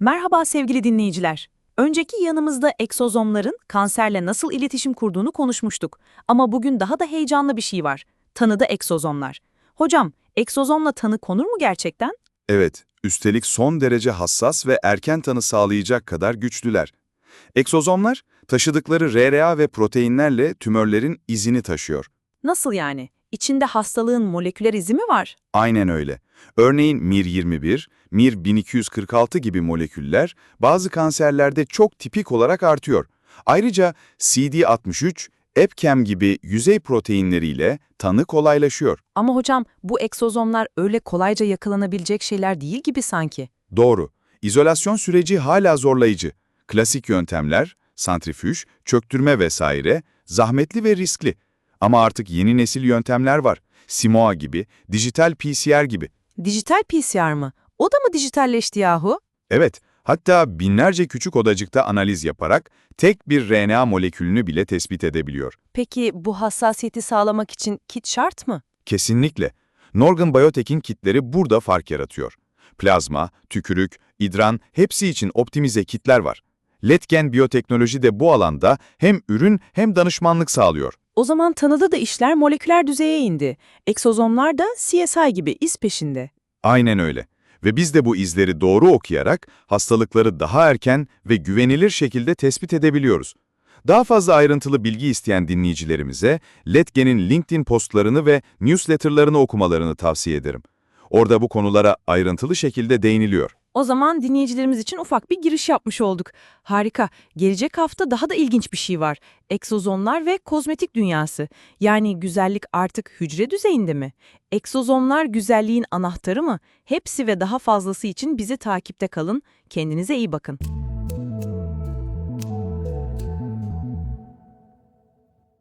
Merhaba sevgili dinleyiciler. Önceki yanımızda egzozomların kanserle nasıl iletişim kurduğunu konuşmuştuk. Ama bugün daha da heyecanlı bir şey var. Tanıda egzozomlar. Hocam, egzozomla tanı konur mu gerçekten? Evet, üstelik son derece hassas ve erken tanı sağlayacak kadar güçlüler. Eksozomlar, taşıdıkları RNA ve proteinlerle tümörlerin izini taşıyor. Nasıl yani? İçinde hastalığın moleküler izi mi var? Aynen öyle. Örneğin MIR21, MIR1246 gibi moleküller bazı kanserlerde çok tipik olarak artıyor. Ayrıca CD63, EpCAM gibi yüzey proteinleriyle tanı kolaylaşıyor. Ama hocam bu egzozomlar öyle kolayca yakalanabilecek şeyler değil gibi sanki. Doğru. İzolasyon süreci hala zorlayıcı. Klasik yöntemler, santrifüj, çöktürme vesaire, zahmetli ve riskli. Ama artık yeni nesil yöntemler var. Simoa gibi, dijital PCR gibi. Dijital PCR mı? O da mı dijitalleşti yahu? Evet, hatta binlerce küçük odacıkta analiz yaparak tek bir RNA molekülünü bile tespit edebiliyor. Peki bu hassasiyeti sağlamak için kit şart mı? Kesinlikle. Norgan Biotech'in kitleri burada fark yaratıyor. Plazma, tükürük, idran hepsi için optimize kitler var. Letgen Biyoteknoloji de bu alanda hem ürün hem danışmanlık sağlıyor. O zaman tanıda da işler moleküler düzeye indi. Eksozomlar da CSI gibi iz peşinde. Aynen öyle. Ve biz de bu izleri doğru okuyarak hastalıkları daha erken ve güvenilir şekilde tespit edebiliyoruz. Daha fazla ayrıntılı bilgi isteyen dinleyicilerimize Letgen'in LinkedIn postlarını ve newsletterlarını okumalarını tavsiye ederim. Orada bu konulara ayrıntılı şekilde değiniliyor. O zaman dinleyicilerimiz için ufak bir giriş yapmış olduk. Harika. Gelecek hafta daha da ilginç bir şey var. Eksozomlar ve kozmetik dünyası. Yani güzellik artık hücre düzeyinde mi? Eksozomlar güzelliğin anahtarı mı? Hepsi ve daha fazlası için bizi takipte kalın. Kendinize iyi bakın.